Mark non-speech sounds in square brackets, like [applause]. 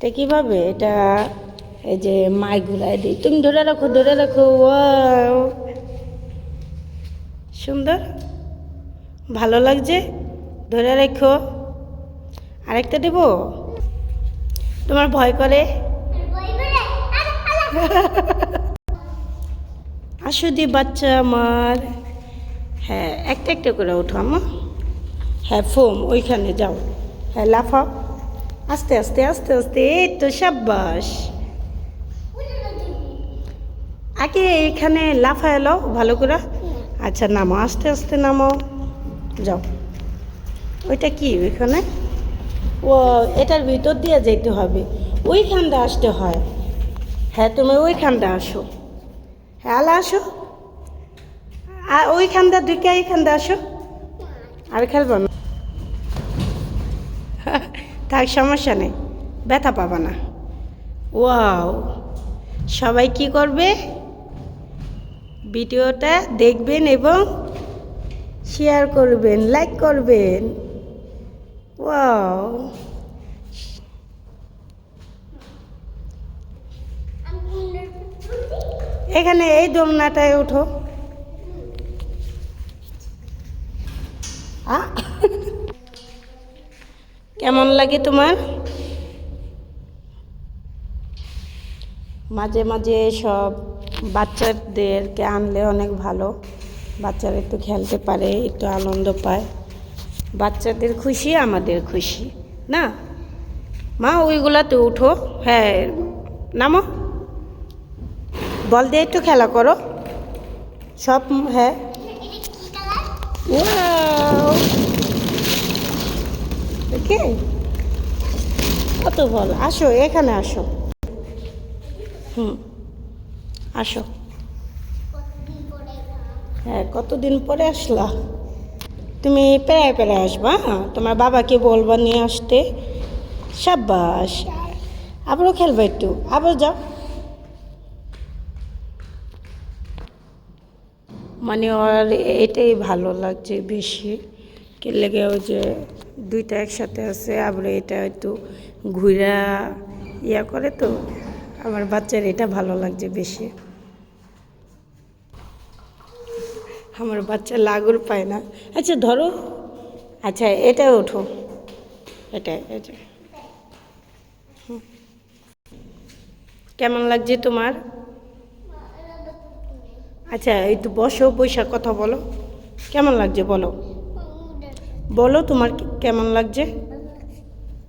এটা কীভাবে? এটা এই যে মাই ঘুরাই দিই তুমি ধরে রাখো ধরে রাখো ওয়াও। সুন্দর? ভালো লাগছে? ধরে রেখো। আরেকটা দেব? তোমার ভয় করে? [laughs] আসো দি বাচ্চা আমার। হ্যাঁ একটা একটা করে ওঠো আমার হ্যাঁ ফোম ওইখানে যাও। হ্যাঁ লাফাও। আস্তে আস্তে আস্তে আস্তে, এই তো সাব্বাস। আগে এখানে লাফা এলো, ভালো করে। আচ্ছা নামো, আস্তে আস্তে নামো। যাও। ওইটা কি ওইখানে? ও, এটার ভিতর দিয়ে যেতে হবে। ওইখানটা আসতে হয়। হ্যাঁ তুমি ওইখানটা আসো। হ্যাঁ আসো। আর ওইখানটা ঢুকে এইখানটা আসো। আর খেলব না। থাক সমস্যা নেই, ব্যথা পাবা না। ওয়াও সবাই কি করবে? ভিডিওটা দেখবেন এবং শেয়ার করবেন লাইক করবেন। ওয়াও এখানে এই দোলনাটায় ওঠো আ? কেমন লাগে তোমার? মাঝে মাঝে সব বাচ্চাদেরকে আনলে অনেক ভালো। বাচ্চারা একটু খেলতে পারে, একটু আনন্দ পায়। বাচ্চাদের খুশি, আমাদের খুশি, না? মা, ওইগুলাতে উঠো। হ্যাঁ নামো। বল দিয়ে একটু খেলা করো। সব হ্যাঁ! ওকে কত বল? আসো, এখানে আসো। হুম, আসো। হ্যাঁ কতদিন পরে আসলা? তুমি পেরায় পেরায় আসবা হ্যাঁ? তোমার বাবাকে বলবা নিয়ে আসতে। সাব্বাস। আবারও খেলবা একটু। আবার যাও। মানে ওর এটাই ভালো লাগছে বেশি। কে লেগে ওই যে দুইটা একসাথে আছে, আবার এটা একটু ঘুরা ইয়া করে তো, আমার বাচ্চার এটা ভালো লাগছে বেশি। আমার বাচ্চা লাগুর পায় না। আচ্ছা ধরো আচ্ছা এটা ওঠো। এটা এটা। কেমন লাগছে তোমার? আচ্ছা একটু বসো বৈশাখ কথা বলো। কেমন লাগছে বলো? বলো তোমার কেমন লাগছে?